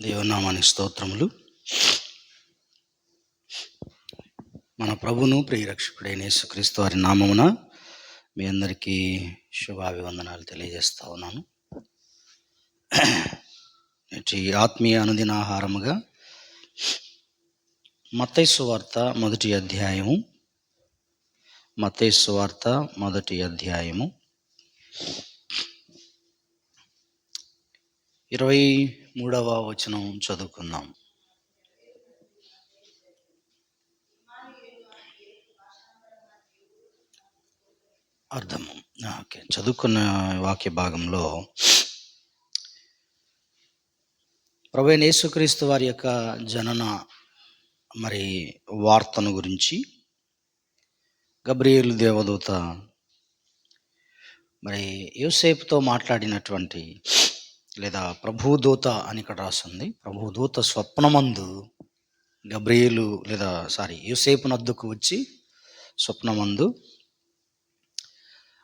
దేవనామాని స్తోత్రములు. మన ప్రభును ప్రియరక్షకుడైన యేసుక్రీస్తు వారి నామమున మీ అందరికీ శుభాభివందనాలు తెలియజేస్తా ఉన్నాను. నేటి ఆత్మీయ అనుదిన ఆహారముగా మత్తైసు వార్త మొదటి అధ్యాయము మత్తైసు వార్త మొదటి అధ్యాయము ఇరవై మూడవ వచనం చదువుకుందాం. అర్థము ఓకే. చదువుకున్న వాక్య భాగంలో ప్రభు యేసుక్రీస్తు వారి యొక్క జనన మరి వార్తను గురించి గబ్రియేలు దేవదూత మరి యూసేఫ్తో మాట్లాడినటువంటి లేదా ప్రభుదూత అని ఇక్కడ రాస్తుంది. ప్రభుదూత స్వప్నమందు గబ్రియేలు లేదా సారీ యూసేపు నద్దుకు వచ్చి స్వప్నమందు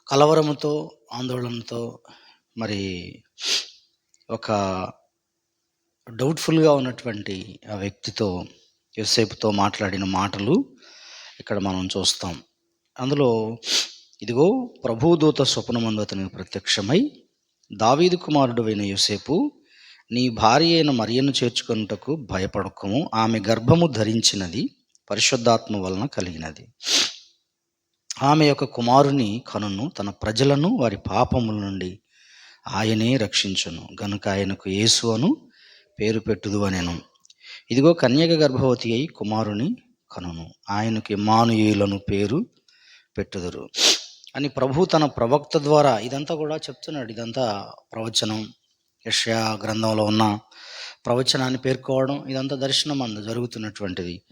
కలవరముతో ఆందోళనతో మరి ఒక డౌట్ఫుల్గా ఉన్నటువంటి ఆ వ్యక్తితో యోసేపుతో మాట్లాడిన మాటలు ఇక్కడ మనం చూస్తాం. అందులో ఇదిగో ప్రభుదూత స్వప్నమందు అతనికి ప్రత్యక్షమై దావీదు కుమారుడు అయిన యోసేపు నీ భార్య అయిన మరియను చేర్చుకొనుటకు భయపడకము ఆమె గర్భము ధరించినది పరిశుద్ధాత్మ వలన కలిగినది. ఆమె యొక్క కుమారుని కనును తన ప్రజలను వారి పాపముల నుండి ఆయనే రక్షించును. గనుక ఆయనకు యేసు అను పేరు పెట్టుదు అనెను. ఇదిగో కన్యక గర్భవతి అయి కుమారుని కనును. ఆయనకి మానుయులను పేరు పెట్టుదురు. అని ప్రభు తన ప్రవక్త ద్వారా ఇదంతా కూడా చెప్తున్నాడు. ఇదంతా ప్రవచనం. యష్యా గ్రంథంలో ఉన్న ప్రవచనాన్ని పేర్కోవడం ఇదంతా దర్శనం అందు జరుగుతున్నటువంటిది.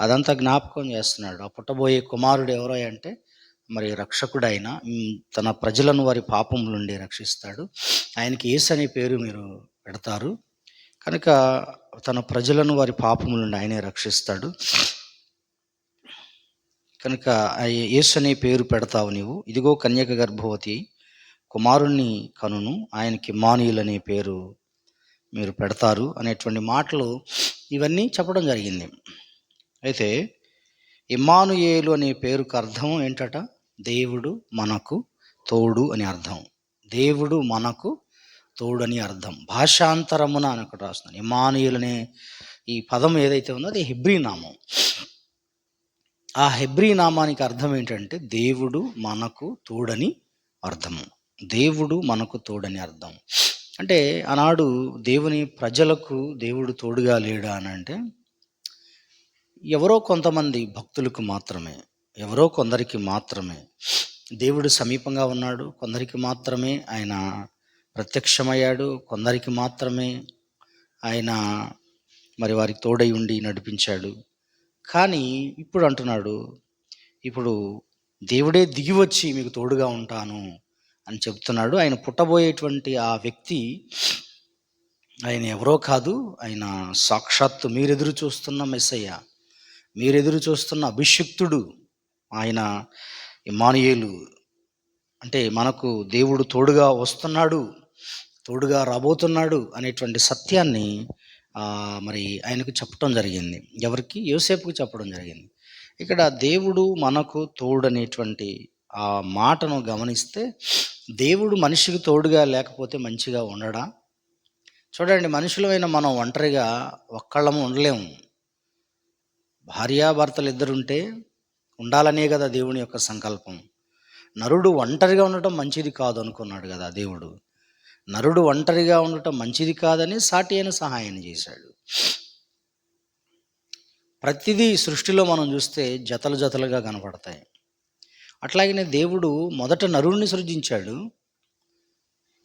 అదంతా జ్ఞాపకం చేస్తున్నాడు. ఆ పుట్టబోయే కుమారుడు ఎవరో అంటే మరి రక్షకుడైన తన ప్రజలను వారి పాపం నుండి రక్షిస్తాడు. ఆయనకి ఏసు అనే పేరు మీరు పెడతారు. కనుక తన ప్రజలను వారి పాపం నుండి ఆయనే రక్షిస్తాడు. కనుక యేసు అనే పేరు పెడతావు నీవు. ఇదిగో కన్యక గర్భవతి కుమారుణ్ణి కనును ఆయనకి మానీయులు అనే పేరు మీరు పెడతారు అనేటువంటి మాటలు ఇవన్నీ చెప్పడం జరిగింది. అయితే ఇమానుయేలు అనే పేరుకు అర్థం ఏంటట? దేవుడు మనకు తోడు అని అర్థం. దేవుడు మనకు తోడు అని అర్థం. భాషాంతరమున అని అక్కడ రాస్తున్నాను ఇమానుయేలు అనే ఈ పదం ఏదైతే ఉందో అది హిబ్రీ నామం. ఆ హెబ్రీ నామానికి అర్థం ఏంటంటే దేవుడు మనకు తోడని అర్థము. దేవుడు మనకు తోడని అర్థం. అంటే ఆనాడు దేవుని ప్రజలకు దేవుడు తోడుగా లేడా అని అంటే ఎవరో కొంతమంది భక్తులకు మాత్రమే ఎవరో కొందరికి మాత్రమే దేవుడు సమీపంగా ఉన్నాడు కొందరికి మాత్రమే ఆయన ప్రత్యక్షమయ్యాడు కొందరికి మాత్రమే ఆయన మరి వారికి తోడై ఉండి నడిపించాడు. కానీ ఇప్పుడు అంటున్నాడు ఇప్పుడు దేవుడే దిగి వచ్చి మీకు తోడుగా ఉంటాను అని చెప్తున్నాడు. ఆయన పుట్టబోయేటువంటి ఆ వ్యక్తి ఆయన ఎవరో కాదు ఆయన సాక్షాత్తు మీరెదురు చూస్తున్న మెస్సయ్య మీరెదురు చూస్తున్న అభిషిక్తుడు ఆయన ఇమానుయేలు అంటే మనకు దేవుడు తోడుగా వస్తున్నాడు తోడుగా రాబోతున్నాడు అనేటువంటి సత్యాన్ని మరి ఆయనకు చెప్పడం జరిగింది. ఎవరికి? యోసేపుకు చెప్పడం జరిగింది. ఇక్కడ దేవుడు మనకు తోడు అనేటువంటి ఆ మాటను గమనిస్తే దేవుడు మనిషికి తోడుగా లేకపోతే మంచిగా ఉండడా? చూడండి మనుషులమైన మనం ఒంటరిగా ఒక్కళ్ళము ఉండలేము. భార్యాభర్తలు ఇద్దరుంటే ఉండాలనే కదా దేవుని యొక్క సంకల్పం. నరుడు ఒంటరిగా ఉండటం మంచిది కాదు అనుకున్నాడు కదా దేవుడు. నరుడు ఒంటరిగా ఉండటం మంచిది కాదని సాటి అయిన సహాయం చేశాడు. ప్రతిదీ సృష్టిలో మనం చూస్తే జతలు జతలుగా కనపడతాయి. అట్లాగనే దేవుడు మొదట నరుడిని సృజించాడు.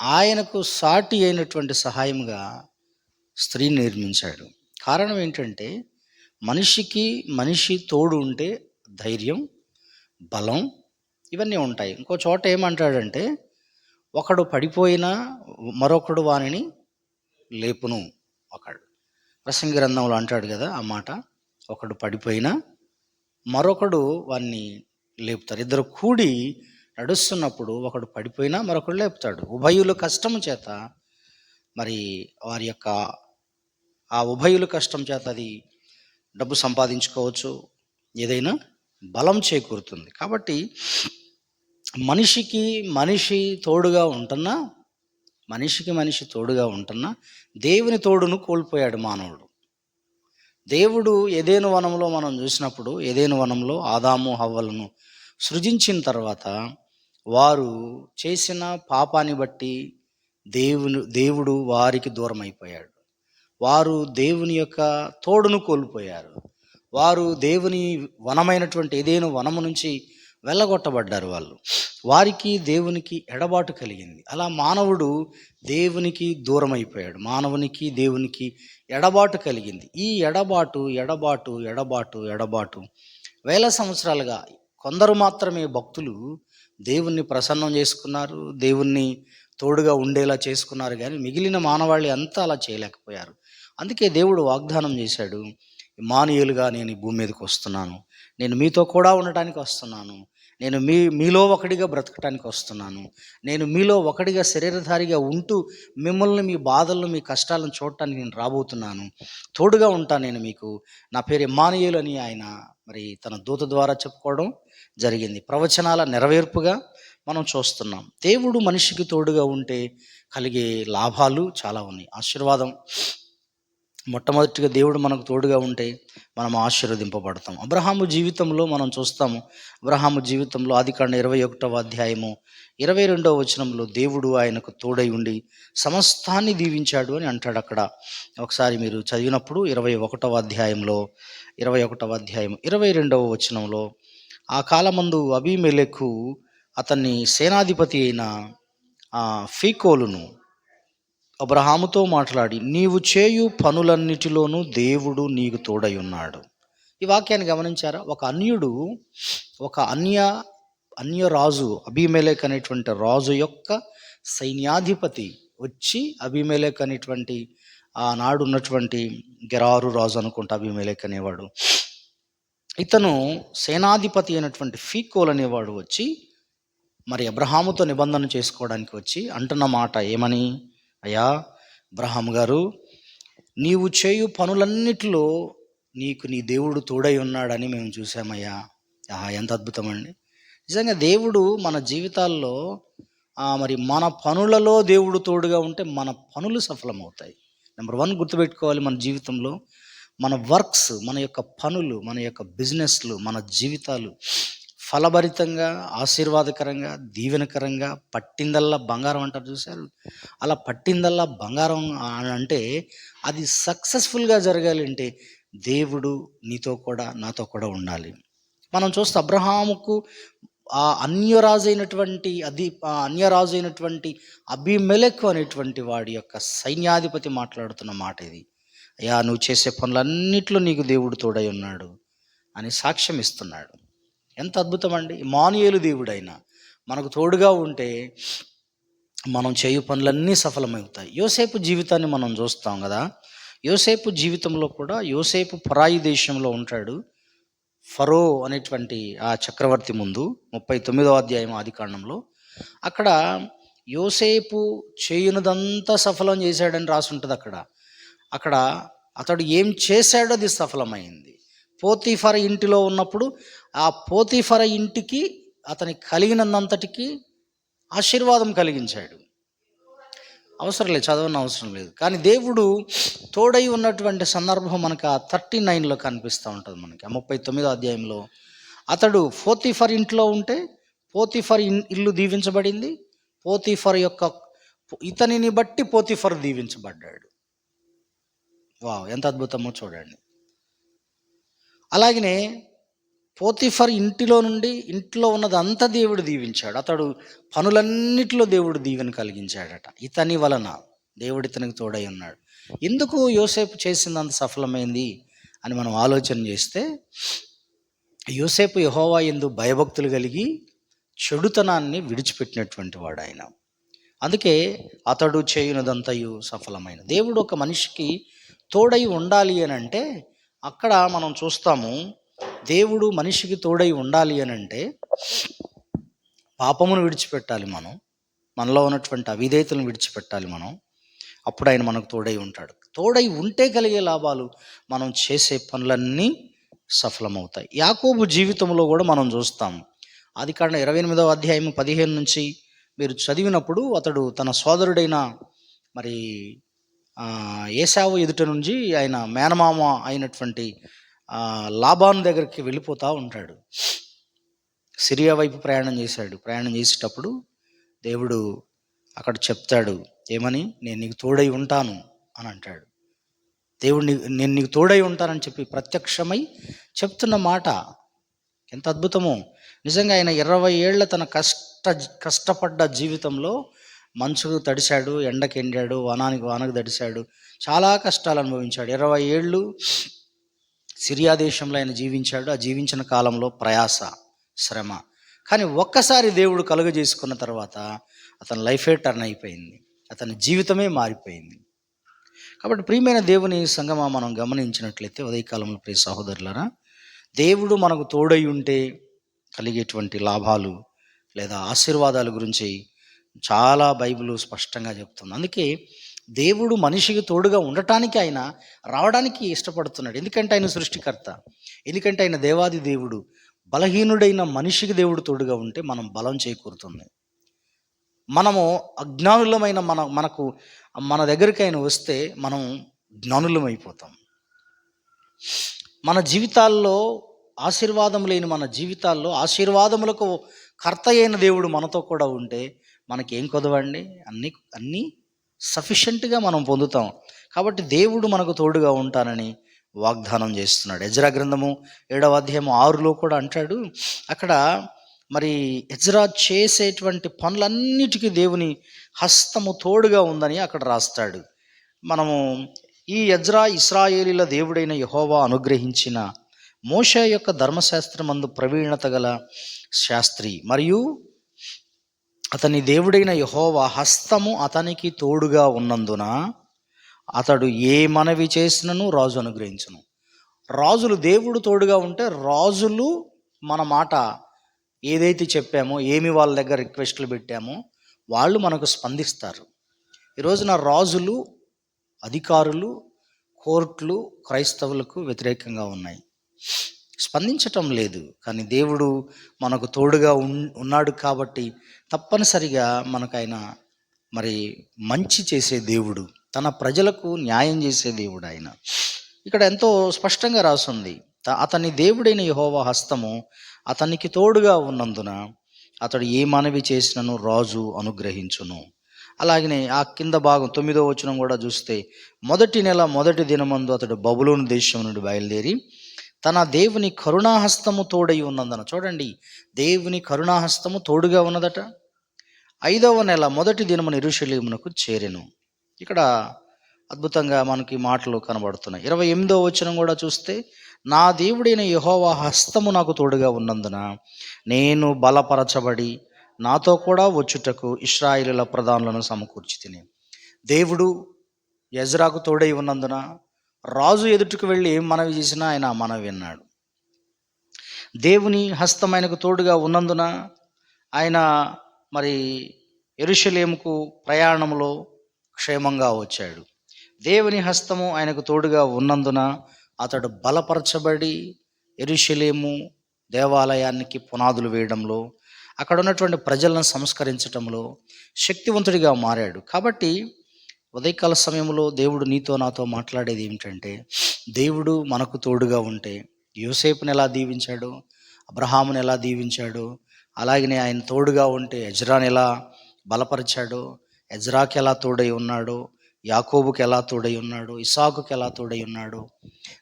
ఆయనకు సాటి అయినటువంటి సహాయంగా స్త్రీని నిర్మించాడు. కారణం ఏంటంటే మనిషికి మనిషి తోడు ఉంటే ధైర్యం బలం ఇవన్నీ ఉంటాయి. ఇంకో చోట ఏమంటాడంటే ఒకడు పడిపోయినా మరొకడు వానిని లేపును ఒకడు. ప్రసంగి గ్రంథంలో అంటాడు కదా ఆ మాట ఒకడు పడిపోయినా మరొకడు వాన్ని లేపుతారు ఇద్దరు కూడి నడుస్తున్నప్పుడు ఒకడు పడిపోయినా మరొకడు లేపుతాడు. ఉభయులు కష్టము చేత మరి వారి యొక్క ఆ ఉభయులు కష్టం చేత అది డబ్బు సంపాదించుకోవచ్చు. ఏదైనా బలం చేకూరుతుంది. కాబట్టి మనిషికి మనిషి తోడుగా ఉంటున్నా మనిషికి మనిషి తోడుగా ఉంటున్నా దేవుని తోడును కోల్పోయాడు మానవుడు. దేవుడు ఏదేను వనంలో మనం చూసినప్పుడు ఏదేను వనంలో ఆదాము హవ్వలను సృజించిన తర్వాత వారు చేసిన పాపాన్ని బట్టి దేవుని దేవుడు వారికి దూరం అయిపోయాడు వారు దేవుని యొక్క తోడును కోల్పోయారు. వారు దేవుని వనమైనటువంటి ఏదేను వనము నుంచి వెళ్ళగొట్టబడ్డారు వాళ్ళు. వారికి దేవునికి ఎడబాటు కలిగింది. అలా మానవుడు దేవునికి దూరమైపోయాడు. మానవునికి దేవునికి ఎడబాటు కలిగింది. ఈ ఎడబాటు ఎడబాటు ఎడబాటు ఎడబాటు వేల సంవత్సరాలుగా కొందరు మాత్రమే భక్తులు దేవుణ్ణి ప్రసన్నం చేసుకున్నారు దేవుణ్ణి తోడుగా ఉండేలా చేసుకున్నారు కానీ మిగిలిన మానవాళి అంతా అలా చేయలేకపోయారు. అందుకే దేవుడు వాగ్దానం చేశాడు మానవులుగా నేను ఈ భూమి మీదకి వస్తున్నాను. నేను మీతో కూడా ఉండటానికి వస్తున్నాను. నేను మీ మీలో ఒకటిగా బ్రతకటానికి వస్తున్నాను. నేను మీలో ఒకటిగా శరీరధారిగా ఉంటూ మిమ్మల్ని మీ బాధలను మీ కష్టాలను చూడటానికి నేను రాబోతున్నాను. తోడుగా ఉంటాను నేను మీకు. నా పేరు ఎమ్మానియులు అని ఆయన మరి తన దూత ద్వారా చెప్పుకోవడం జరిగింది. ప్రవచనాల నెరవేర్పుగా మనం చూస్తున్నాం. దేవుడు మనిషికి తోడుగా ఉంటే కలిగే లాభాలు చాలా ఉన్నాయి. ఆశీర్వాదం మొట్టమొదటిగా దేవుడు మనకు తోడుగా ఉంటే మనం ఆశీర్వదింపబడతాం. అబ్రహాము జీవితంలో మనం చూస్తాము అబ్రహాము జీవితంలో ఆదికాండ ఇరవై ఒకటవ అధ్యాయము ఇరవై రెండవ వచనంలో దేవుడు ఆయనకు తోడై ఉండి సమస్తాన్ని దీవించాడు అని అంటాడు అక్కడ. ఒకసారి మీరు చదివినప్పుడు ఇరవై ఒకటవ అధ్యాయంలో ఇరవై ఒకటవ అధ్యాయం ఇరవై రెండవ వచనంలో ఆ కాలమందు అభిమెలెకు అతన్ని సేనాధిపతి అయిన ఆ ఫీకోలును అబ్రహాముతో మాట్లాడి నీవు చేయు పనులన్నిటిలోనూ దేవుడు నీకు తోడై ఉన్నాడు. ఈ వాక్యాన్ని గమనించారా? ఒక అన్యుడు ఒక అన్య అన్య రాజు అభిమేలేక్ అనేటువంటి రాజు యొక్క సైన్యాధిపతి వచ్చి అభిమేలేక్ అనేటువంటి ఆనాడు ఉన్నటువంటి గెరారు రాజు అనుకుంటా అభిమేలేక్ అనేవాడు. ఇతను సేనాధిపతి అయినటువంటి ఫీకోల్ అనేవాడు వచ్చి మరి అబ్రహాముతో నిబంధన చేసుకోవడానికి వచ్చి అంటున్న మాట ఏమని? అయ్యా అబ్రహాం గారు నీవు చేయు పనులన్నిటిలో నీకు నీ దేవుడు తోడై ఉన్నాడని మేము చూసామయ్యా ఆహా ఎంత అద్భుతం అండి. నిజంగా దేవుడు మన జీవితాల్లో మరి మన పనులలో దేవుడు తోడుగా ఉంటే మన పనులు సఫలమవుతాయి. నెంబర్ వన్ గుర్తుపెట్టుకోవాలి మన జీవితంలో మన వర్క్స్ మన యొక్క పనులు మన యొక్క బిజినెస్లు మన జీవితాలు ఫలభరితంగా ఆశీర్వాదకరంగా దీవెనకరంగా పట్టిందల్లా బంగారం అంటారు చూశారు? అలా పట్టిందల్లా బంగారం అని అంటే అది సక్సెస్ఫుల్గా జరగాలి అంటే దేవుడు నీతో కూడా నాతో కూడా ఉండాలి. మనం చూస్తే అబ్రహాముకు ఆ అన్యరాజు అయినటువంటి అది ఆ అన్యరాజు అయినటువంటి అభిమెలకు అనేటువంటి వాడి యొక్క సైన్యాధిపతి మాట్లాడుతున్న మాట ఇది. అయ్యా నువ్వు చేసే పనులన్నిట్లో నీకు దేవుడు తోడై ఉన్నాడు అని సాక్ష్యం ఇస్తున్నాడు ఎంత అద్భుతం అండి మానుయేలు దేవుడైన మనకు తోడుగా ఉంటే మనం చేయు పనులన్నీ సఫలమవుతాయి. యోసేపు జీవితాన్ని మనం చూస్తాం కదా. యోసేపు జీవితంలో కూడా యోసేపు పరాయి దేశంలో ఉంటాడు. ఫరో అనేటువంటి ఆ చక్రవర్తి ముందు ముప్పై తొమ్మిదో అధ్యాయం ఆది కాండంలో అక్కడ యోసేపు చేయునదంతా సఫలం చేశాడని రాసి ఉంటుంది అక్కడ. అక్కడ అతడు ఏం చేశాడో అది సఫలమైంది. పోతీఫర్ ఇంటిలో ఉన్నప్పుడు ఆ పోతిఫర ఇంటికి అతని కలిగినంతటికి ఆశీర్వాదం కలిగించాడు. అవసరం లేదు చదవని అవసరం లేదు. కానీ దేవుడు తోడై ఉన్నటువంటి సందర్భం మనకు ఆ థర్టీ నైన్లో కనిపిస్తూ ఉంటుంది మనకి. ఆ ముప్పై తొమ్మిదో అధ్యాయంలో అతడు పోతిఫర్ ఇంట్లో ఉంటే పోతిఫర్ ఇన్- ఇల్లు దీవించబడింది. పోతిఫర్ యొక్క ఇతనిని బట్టి పోతిఫర్ దీవించబడ్డాడు. వావ్ ఎంత అద్భుతమో చూడండి. అలాగనే పోతిఫర్ ఇంటిలో నుండి ఇంట్లో ఉన్నది అంతా దేవుడు దీవించాడు. అతడు పనులన్నిటిలో దేవుడు దీవెన కలిగించాడట. ఇతని వలన దేవుడు ఇతనికి తోడై ఉన్నాడు. ఎందుకు యోసేపు చేసిందంత సఫలమైంది అని మనం ఆలోచన చేస్తే యోసేపు యహోవా ఎందు భయభక్తులు కలిగి చెడుతనాన్ని విడిచిపెట్టినటువంటి వాడు ఆయన అందుకే అతడు చేయునదంతయు సఫలమైన. దేవుడు ఒక మనిషికి తోడై ఉండాలి అని అంటే అక్కడ మనం చూస్తాము దేవుడు మనిషికి తోడై ఉండాలి అని అంటే పాపమును విడిచిపెట్టాలి మనం. మనలో ఉన్నటువంటి అవిధేతలను విడిచిపెట్టాలి మనం. అప్పుడు ఆయన మనకు తోడై ఉంటాడు. తోడై ఉంటే కలిగే లాభాలు మనం చేసే పనులన్నీ సఫలమవుతాయి. యాకోబు జీవితంలో కూడా మనం చూస్తాం. అది కారణం ఇరవై ఎనిమిదవ అధ్యాయం పదిహేను నుంచి మీరు చదివినప్పుడు అతడు తన సోదరుడైన మరి ఏసావు ఎదుట నుంచి ఆయన మేనమామ అయినటువంటి ఆ, దగ్గరికి వెళ్ళిపోతూ ఉంటాడు. సిరియా వైపు ప్రయాణం చేశాడు. ప్రయాణం చేసేటప్పుడు దేవుడు అక్కడ చెప్తాడు ఏమని? నేను నీకు తోడై ఉంటాను అని అంటాడు. దేవుడు నేను నీకు తోడై ఉంటానని చెప్పి ప్రత్యక్షమై చెప్తున్న మాట. ఎంత అద్భుతమో. నిజంగా ఆయన ఇరవై ఏళ్ళ తన కష్ట కష్టపడ్డ జీవితంలో మంచుకు తడిశాడు ఎండకెండాడు వానానికి వానకు తడిశాడు. చాలా కష్టాలు అనుభవించాడు. ఇరవై ఏళ్ళు సిరియా దేశంలో ఆయన జీవించాడు. ఆ జీవించిన కాలంలో ప్రయాస శ్రమ. కానీ ఒక్కసారి దేవుడు కలుగజేసుకున్న తర్వాత అతని లైఫే టర్న్ అయిపోయింది. అతని జీవితమే మారిపోయింది. కాబట్టి ప్రియమైన దేవుని సంగమా మనం గమనించినట్లయితే ఉదయకాలంలో ప్రియ సహోదరులరా దేవుడు మనకు తోడై ఉంటే కలిగేటువంటి లాభాలు లేదా ఆశీర్వాదాల గురించి చాలా బైబిల్ స్పష్టంగా చెప్తుంది. అందుకే దేవుడు మనిషికి తోడుగా ఉండటానికి ఆయన రావడానికి ఇష్టపడుతున్నాడు. ఎందుకంటే ఆయన సృష్టికర్త. ఎందుకంటే ఆయన దేవాది దేవుడు. బలహీనుడైన మనిషికి దేవుడు తోడుగా ఉంటే మనం బలం చేకూరుతుంది. మనము అజ్ఞానులమైన మన మనకు మన దగ్గరికి ఆయన వస్తే మనం జ్ఞానులం అయిపోతాం మన జీవితాల్లో ఆశీర్వాదం లేని మన జీవితాల్లో ఆశీర్వాదములకు కర్త అయిన దేవుడు మనతో కూడా ఉంటే మనకేం కొదవండి? అన్నీ అన్నీ సఫిషియెంట్గా మనం పొందుతాం. కాబట్టి దేవుడు మనకు తోడుగా ఉంటానని వాగ్దానం చేస్తున్నాడు. ఎజ్రా గ్రంథము ఏడవ అధ్యాయము ఆరులో కూడా అంటాడు అక్కడ మరి ఎజ్రా చేసేటువంటి పనులన్నిటికీ దేవుని హస్తము తోడుగా ఉందని అక్కడ రాస్తాడు. మనము ఈ ఎజ్రా ఇస్రాయేలీల దేవుడైన యహోవా అనుగ్రహించిన మోష యొక్క ధర్మశాస్త్రమందు ప్రవీణత గల శాస్త్రి మరియు అతని దేవుడైన యహోవా హస్తము అతనికి తోడుగా ఉన్నందున అతడు ఏ మనవి చేసినను రాజు అనుగ్రహించను. రాజులు దేవుడు తోడుగా ఉంటే రాజులు మన మాట ఏదైతే చెప్పామో ఏమి వాళ్ళ దగ్గర రిక్వెస్ట్లు పెట్టామో వాళ్ళు మనకు స్పందిస్తారు. ఈరోజున రాజులు అధికారులు కోర్టులు క్రైస్తవులకు వ్యతిరేకంగా ఉన్నాయి. స్పందించటం లేదు. కానీ దేవుడు మనకు తోడుగా ఉన్- ఉన్నాడు కాబట్టి తప్పనిసరిగా మనకైన మరి మంచి చేసే దేవుడు తన ప్రజలకు న్యాయం చేసే దేవుడు ఆయన. ఇక్కడ ఎంతో స్పష్టంగా రాసుంది. అతని దేవుడైన యహోవా హస్తము అతనికి తోడుగా ఉన్నందున అతడు ఏ మనవి చేసినను రాజు అనుగ్రహించును. అలాగనే ఆ కింద భాగం తొమ్మిదో వచనం కూడా చూస్తే మొదటి నెల మొదటి దినమందు అతడు బబులోను దేశం నుండి బయలుదేరి తన దేవుని కరుణాహస్తము తోడై ఉన్నందున. చూడండి దేవుని కరుణాహస్తము తోడుగా ఉన్నదట. ఐదవ నెల మొదటి దినమున నిరుషలీమునకు చేరెను. ఇక్కడ అద్భుతంగా మనకి మాటలు కనబడుతున్నాయి. ఇరవై ఎనిమిదో వచనం కూడా చూస్తే నా దేవుడైన యహోవా హస్తము నాకు తోడుగా ఉన్నందున నేను బలపరచబడి నాతో కూడా వచ్చుటకు ఇస్రాయిలుల ప్రధానులను సమకూర్చి తిని. దేవుడు యజ్రాకు తోడై ఉన్నందున రాజు ఎదుటికి వెళ్ళి మనవి చేసినా ఆయన మనవి విన్నాడు. దేవుని హస్తం ఆయనకు తోడుగా ఉన్నందున ఆయన మరి ఎరుషలేముకు ప్రయాణంలో క్షేమంగా వచ్చాడు. దేవుని హస్తము ఆయనకు తోడుగా ఉన్నందున అతడు బలపరచబడి ఎరుషలేము దేవాలయానికి పునాదులు వేయడంలో అక్కడ ఉన్నటువంటి ప్రజలను సంస్కరించటంలో శక్తివంతుడిగా మారాడు. కాబట్టి ఉదయకాల సమయంలో దేవుడు నీతో నాతో మాట్లాడేది ఏమిటంటే దేవుడు మనకు తోడుగా ఉంటే యోసేపుని ఎలా దీవించాడు అబ్రహాముని ఎలా దీవించాడు అలాగనే ఆయన తోడుగా ఉంటే ఎజ్రాని ఎలా బలపరిచాడు ఎజ్రాకి ఎలా తోడై ఉన్నాడు యాకోబుకి ఎలా తోడై ఉన్నాడు ఇసాకుకి ఎలా తోడై ఉన్నాడు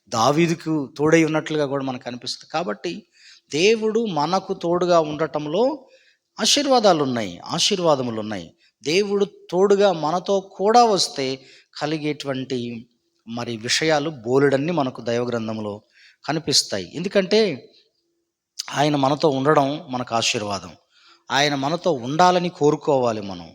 దావీదుకు తోడై ఉన్నట్లుగా కూడా మనకు అనిపిస్తుంది. కాబట్టి దేవుడు మనకు తోడుగా ఉండటంలో ఆశీర్వాదాలు ఉన్నాయి ఆశీర్వాదములు ఉన్నాయి దేవుడు తోడుగా మనతో కూడా వస్తే కలిగేటువంటి మరి విషయాలు బోలెడన్ని మనకు దైవగ్రంథంలో కనిపిస్తాయి. ఎందుకంటే ఆయన మనతో ఉండడం మనకు ఆశీర్వాదం. ఆయన మనతో ఉండాలని కోరుకోవాలి మనం.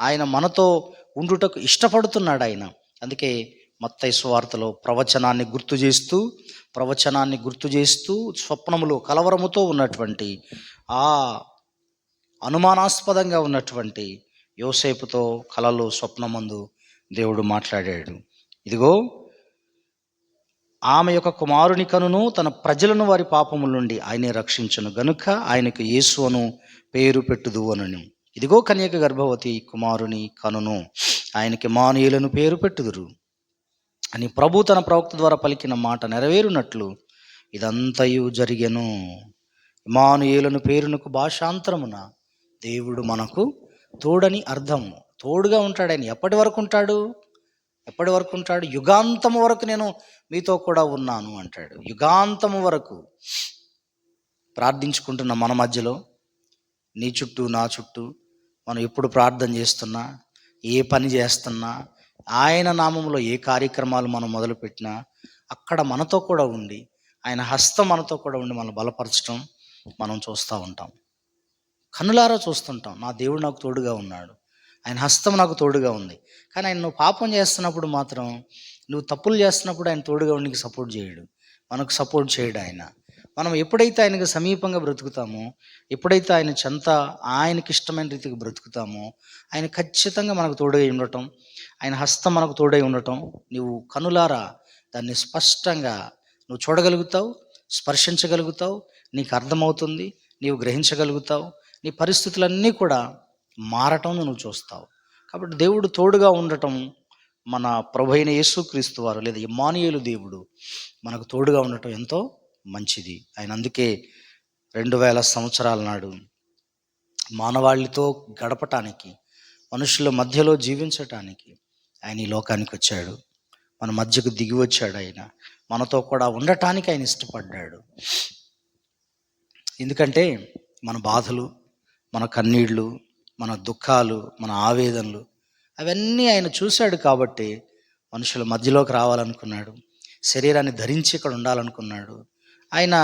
ఆయన మనతో ఉండుటకు ఇష్టపడుతున్నాడు ఆయన. అందుకే మత్తయి సువార్తలో ప్రవచనాన్ని గుర్తు చేస్తూ ప్రవచనాన్ని గుర్తు చేస్తూ స్వప్నములో కలవరముతో ఉన్నటువంటి ఆ అనుమానాస్పదంగా ఉన్నటువంటి యోసేపుతో కలలో స్వప్నమందు దేవుడు మాట్లాడాడు. ఇదిగో ఆమె యొక్క కుమారుని కనును తన ప్రజలను వారి పాపముల నుండి ఆయనే రక్షించను. గనుక ఆయనకు యేసు అను పేరు పెట్టుదు అనను. ఇదిగో కన్యక గర్భవతి కుమారుని కనును ఆయనకి మానుయులను పేరు పెట్టుదురు. అని ప్రభు తన ప్రవక్త ద్వారా పలికిన మాట నెరవేరునట్లు ఇదంతయు జరిగెను. మానుయులను పేరునకు భాషాంతరమున దేవుడు మనకు తోడని అర్థం. తోడుగా ఉంటాడు ఆయన. ఎప్పటి వరకు ఉంటాడు? ఎప్పటి వరకు ఉంటాడు? యుగాంతం వరకు నేను మీతో కూడా ఉన్నాను అంటాడు. యుగాంతము వరకు ప్రార్థించుకుంటున్న మన మధ్యలో నీ చుట్టూ నా చుట్టూ మనం ఎప్పుడు ప్రార్థన చేస్తున్నా ఏ పని చేస్తున్నా ఆయన నామంలో ఏ కార్యక్రమాలు మనం మొదలుపెట్టినా అక్కడ మనతో కూడా ఉండి ఆయన హస్తం మనతో కూడా ఉండి మనం బలపరచడం మనం చూస్తూ ఉంటాం. కన్నులారా చూస్తుంటాం. నా దేవుడు నాకు తోడుగా ఉన్నాడు. ఆయన హస్తం నాకు తోడుగా ఉంది. కానీ ఆయన నువ్వు పాపం చేస్తున్నప్పుడు మాత్రం నువ్వు తప్పులు చేస్తున్నప్పుడు ఆయన తోడుగా ఉండి సపోర్ట్ చేయడు. మనకు సపోర్ట్ చేయడు ఆయన. మనం ఎప్పుడైతే ఆయనకు సమీపంగా బ్రతుకుతామో ఎప్పుడైతే ఆయన చెంత ఆయనకి ఇష్టమైన రీతికి బ్రతుకుతామో ఆయన ఖచ్చితంగా మనకు తోడై ఉండటం ఆయన హస్తం మనకు తోడై ఉండటం నువ్వు కనులారా దాన్ని స్పష్టంగా నువ్వు చూడగలుగుతావు స్పర్శించగలుగుతావు నీకు అర్థమవుతుంది నీవు గ్రహించగలుగుతావు. నీ పరిస్థితులన్నీ కూడా మారటం నువ్వు చూస్తావు. కాబట్టి దేవుడు తోడుగా ఉండటం మన ప్రభు అయిన యేసుక్రీస్తు వారు లేదా ఇమానియులు దేవుడు మనకు తోడుగా ఉండటం ఎంతో మంచిది. ఆయన అందుకే రెండు వేల సంవత్సరాల నాడు మానవాళితో గడపటానికి మనుషుల మధ్యలో జీవించటానికి ఆయన ఈ లోకానికి వచ్చాడు. మన మధ్యకు దిగి వచ్చాడు ఆయన. మనతో కూడా ఉండటానికి ఆయన ఇష్టపడ్డాడు. ఎందుకంటే మన బాధలు మన కన్నీళ్ళు మన దుఃఖాలు మన ఆవేదనలు అవన్నీ ఆయన చూశాడు కాబట్టి మనుషుల మధ్యలోకి రావాలనుకున్నాడు. శరీరాన్ని ధరించి ఇక్కడ ఉండాలనుకున్నాడు. ఆయన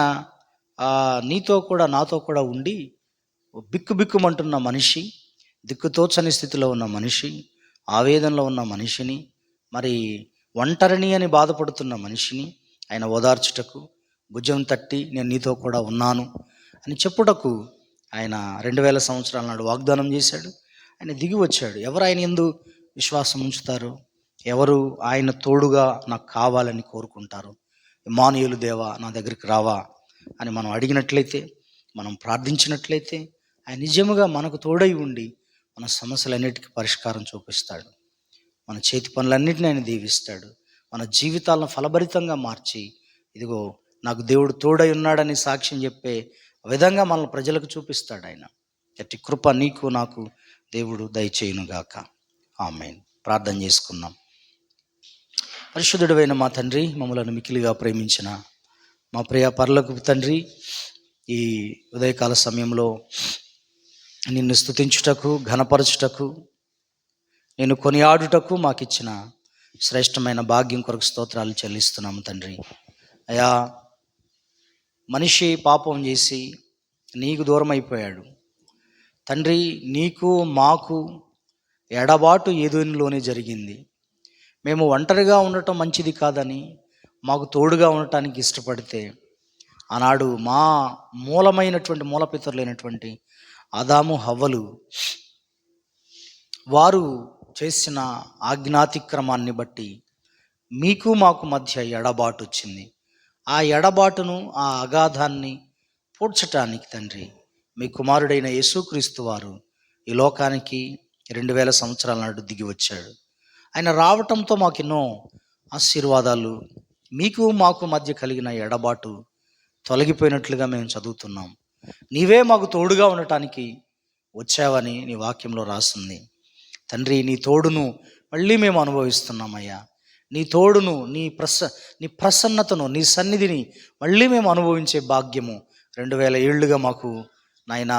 నీతో కూడా నాతో కూడా ఉండి బిక్కుబిక్కుమంటున్న మనిషి దిక్కుతోచని స్థితిలో ఉన్న మనిషి ఆవేదనలో ఉన్న మనిషిని మరి ఒంటరిని అని బాధపడుతున్న మనిషిని ఆయన ఓదార్చుటకు భుజం తట్టి నేను నీతో కూడా ఉన్నాను అని చెప్పుటకు ఆయన రెండు వేల సంవత్సరాల నాడు వాగ్దానం చేశాడు. ఆయన దిగి వచ్చాడు. ఎవరు ఆయన ఎందు విశ్వాసం ఉంచుతారు? ఎవరు ఆయన తోడుగా నాకు కావాలని కోరుకుంటారు? ఇమానుయేలు దేవా నా దగ్గరికి రావా అని మనం అడిగినట్లయితే మనం ప్రార్థించినట్లయితే ఆయన నిజముగా మనకు తోడై ఉండి మన సమస్యలన్నిటికీ పరిష్కారం చూపిస్తాడు. మన చేతి పనులన్నిటిని ఆయన దీవిస్తాడు. మన జీవితాలను ఫలభరితంగా మార్చి ఇదిగో నాకు దేవుడు తోడై ఉన్నాడని సాక్ష్యం చెప్పే విధంగా మన ప్రజలకు చూపిస్తాడు ఆయన. ఎట్టి కృప నీకు నాకు దేవుడు దయచేయునుగాక. ఆమె ప్రార్థన చేసుకుందాం. పరిశుద్ధుడైన మా తండ్రి మమ్మలను మికిలిగా ప్రేమించిన మా ప్రియ పర్లకు తండ్రి ఈ ఉదయకాల సమయంలో నిన్ను స్తుతించుటకు ఘనపరచుటకు నేను కొనియాడుటకు మాకిచ్చిన శ్రేష్టమైన భాగ్యం కొరకు స్తోత్రాలు చెల్లిస్తున్నాము తండ్రి. అయా మనిషి పాపం చేసి నీకు దూరం అయిపోయాడు తండ్రి నీకు మాకు ఎడబాటు ఏదోనిలోనే జరిగింది. మేము ఒంటరిగా ఉండటం మంచిది కాదని మాకు తోడుగా ఉండటానికి ఇష్టపడితే ఆనాడు మా మూలమైనటువంటి మూలపితరులైనటువంటి అదాము హవ్వలు వారు చేసిన ఆజ్ఞాతిక్రమాన్ని బట్టి మీకు మాకు మధ్య ఎడబాటు వచ్చింది ఆ ఎడబాటును ఆ అగాధాన్ని పూడ్చటానికి తండ్రి మీ కుమారుడైన యేసుక్రీస్తు వారు ఈ లోకానికి రెండు వేల సంవత్సరాల నాడు దిగి వచ్చాడు. ఆయన రావటంతో మాకు ఎన్నో ఆశీర్వాదాలు మీకు మాకు మధ్య కలిగిన ఎడబాటు తొలగిపోయినట్లుగా మేము చదువుతున్నాం. నీవే మాకు తోడుగా ఉండటానికి వచ్చావని నీ వాక్యంలో రాసింది. తండ్రి నీ తోడును మళ్ళీ మేము అనుభవిస్తున్నామయ్యా. నీ తోడును నీ ప్రస నీ ప్రసన్నతను నీ సన్నిధిని మళ్ళీ మేము అనుభవించే భాగ్యము రెండు వేల ఏళ్ళుగా మాకు నాయన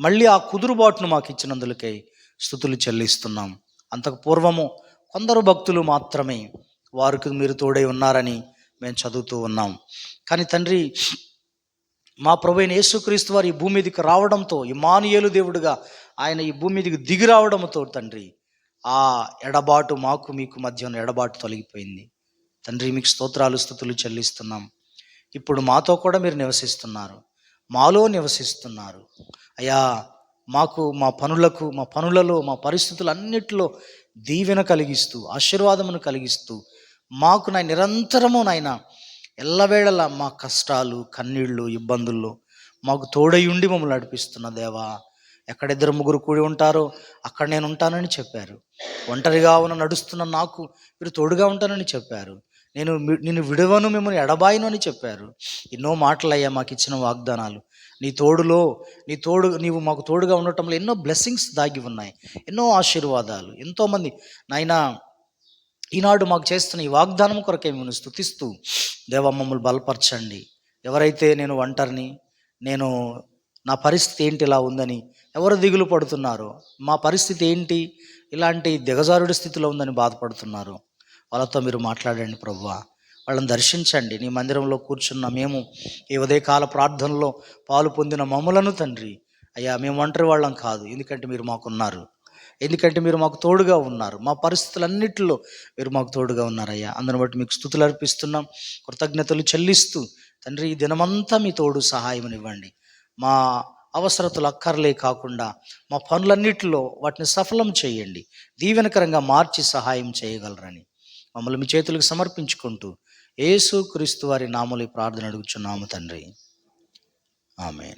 మళ్ళీ ఆ కుదురుబాటును మాకు ఇచ్చినందులకై స్థుతులు చెల్లిస్తున్నాం. అంతకు పూర్వము కొందరు భక్తులు మాత్రమే వారికి మీరు తోడై ఉన్నారని మేము చదువుతూ ఉన్నాం. కానీ తండ్రి మా ప్రభు అయిన యేసుక్రీస్తు వారు ఈ భూమి మీదకి రావడంతో ఇమానుయేలు దేవుడుగా ఆయన ఈ భూమి మీదకి దిగి రావడంతో తండ్రి ఆ ఎడబాటు మాకు మీకు మధ్య ఉన్న ఎడబాటు తొలగిపోయింది. తండ్రి మీకు స్తోత్రాలు స్థుతులు చెల్లిస్తున్నాం. ఇప్పుడు మాతో కూడా మీరు నివసిస్తున్నారు. మాలో నివసిస్తున్నారు. అయ్యా మాకు మా పనులకు మా పనులలో మా పరిస్థితులు అన్నిటిలో దీవెన కలిగిస్తూ ఆశీర్వాదమును కలిగిస్తూ మాకు నా నిరంతరము నాయన ఎల్లవేళలా మా కష్టాలు కన్నీళ్ళు ఇబ్బందుల్లో మాకు తోడై ఉండి మమ్మల్ని నడిపిస్తున్న దేవా ఎక్కడ ఇద్దరు ముగ్గురు కూడి ఉంటారో అక్కడ నేను ఉంటానని చెప్పారు. ఒంటరిగా ఉన్న నడుస్తున్న నాకు మీరు తోడుగా ఉంటానని చెప్పారు. నేను నేను విడవను మిమ్మల్ని ఎడబాయను అని చెప్పారు. ఎన్నో మాటలు అయ్యా మాకు ఇచ్చిన వాగ్దానాలు. నీ తోడులో నీ తోడు నీవు మాకు తోడుగా ఉండటంలో ఎన్నో బ్లెస్సింగ్స్ దాగి ఉన్నాయి. ఎన్నో ఆశీర్వాదాలు. ఎంతోమంది నాయనా ఈనాడు మాకు చేస్తున్న ఈ వాగ్దానం కొరకే మేము స్థుతిస్తూ దేవ మమ్మల్ని బలపరచండి. ఎవరైతే నేను ఒంటరిని నేను నా పరిస్థితి ఏంటి ఇలా ఉందని ఎవరు దిగులు పడుతున్నారు? మా పరిస్థితి ఏంటి? ఇలాంటి దిగజారుడి స్థితిలో ఉందని బాధపడుతున్నారు. వాళ్ళతో మీరు మాట్లాడండి ప్రభువా వాళ్ళని దర్శించండి. నీ మందిరంలో కూర్చున్న మేము ఈ ఉదయకాల ప్రార్థనలో పాలు పొందిన మమ్మలను తండ్రి. అయ్యా మేము ఒంటరి వాళ్ళం కాదు. ఎందుకంటే మీరు మాకున్నారు. ఎందుకంటే మీరు మాకు తోడుగా ఉన్నారు. మా పరిస్థితులన్నింటిలో మీరు మాకు తోడుగా ఉన్నారయ్యా. అందుని బట్టి మీకు స్థుతులు అర్పిస్తున్నాం. కృతజ్ఞతలు చెల్లిస్తూ తండ్రి ఈ దినమంతా మీ తోడు సహాయం ఇవ్వండి మా అవసరతలు అక్కర్లే కాకుండా మా పనులన్నిటిలో వాటిని సఫలం చేయండి. దీవెనకరంగా మార్చి సహాయం చేయగలరని మమ్మల్ని మీ చేతులకు సమర్పించుకుంటూ యేసు క్రీస్తు వారి నామలు ఈ ప్రార్థన అడుగుచున్నాము తండ్రి. ఆమె